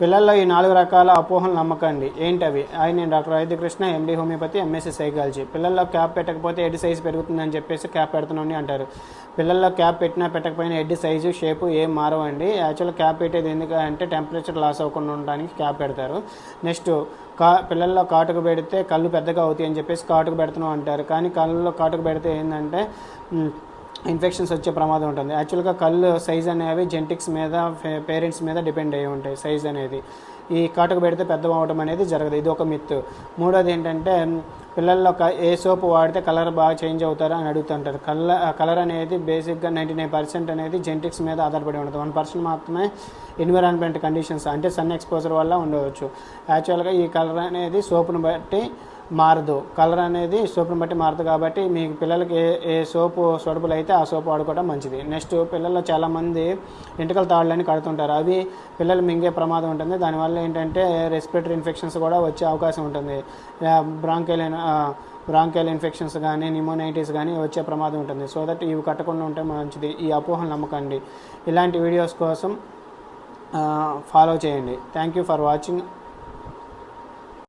పిల్లల్లో ఈ నాలుగు రకాల అపోహలు నమ్మకండి. ఏంటవి? ఆయన నేను doctor Vaidya Krishna MD homeopathy MSc psychology. పిల్లల్లో క్యాప్ పెట్టకపోతే హెడ్ సైజు పెరుగుతుందని చెప్పేసి క్యాప్ పెడుతున్నాండి అంటారు. పిల్లల్లో క్యాప్ పెట్టినా పెట్టకపోయినా హెడ్ సైజు షేపు ఏం మారవండి. యాక్చువల్ క్యాప్ పెట్టేది ఎందుకంటే టెంపరేచర్ లాస్ అవ్వకుండా ఉండడానికి క్యాప్ పెడతారు. నెక్స్ట్ కా పిల్లల్లో కాటుకు పెడితే కళ్ళు పెద్దగా అవుతాయి అని చెప్పేసి కాటుకు పెడుతున్నాం అంటారు. కానీ కళ్ళల్లో కాటుకు పెడితే ఏంటంటే ఇన్ఫెక్షన్స్ వచ్చే ప్రమాదం ఉంటుంది. యాక్చువల్గా కళ్ళు సైజ్ అనేవి జెంటిక్స్ మీద పేరెంట్స్ మీద డిపెండ్ అయ్యి ఉంటాయి సైజ్ అనేది. ఈ కాటుకు పెడితే పెద్ద అనేది జరగదు. ఇది ఒక మిత్ మూడోది ఏంటంటే పిల్లల్లో క- ఏ సోప్ వాడితే కలర్ బాగా చేంజ్ అవుతారా అని అడుగుతుంటారు. కలర్ కలర్ అనేది బేసిక్గా నైంటీ నైన్ పర్సెంట్ అనేది జెంటిక్స్ మీద ఆధారపడి ఉంటుంది వన్ పర్సెంట్ మాత్రమే ఎన్విరాన్మెంట్ కండిషన్స్ అంటే సన్ ఎక్స్పోజర్ వల్ల ఉండవచ్చు. యాక్చువల్గా ఈ కలర్ అనేది సోప్ను బట్టి మారదు. కలర్ అనేది సోప్ని బట్టి మారదు కాబట్టి మీ పిల్లలకి ఏ ఏ సోపు సొడబులు అయితే ఆ సోపు వాడుకోవడం మంచిది. నెక్స్ట్ పిల్లల్లో చాలామంది ఎంటుకల తాళ్ళని కడుతుంటారు. అవి పిల్లలు మింగే ప్రమాదం ఉంటుంది. దానివల్ల ఏంటంటే రెస్పిరేటరీ ఇన్ఫెక్షన్స్ కూడా వచ్చే అవకాశం ఉంటుంది. బ్రాంకెల్ బ్రాంకెల్ ఇన్ఫెక్షన్స్ కానీ నిమోనైటిస్ కానీ వచ్చే ప్రమాదం ఉంటుంది. సో దట్ ఇవి కట్టకుండా ఉంటే మంచిది. ఈ అపోహలు నమ్మకండి. ఇలాంటి వీడియోస్ కోసం ఫాలో చేయండి. Thank you for watching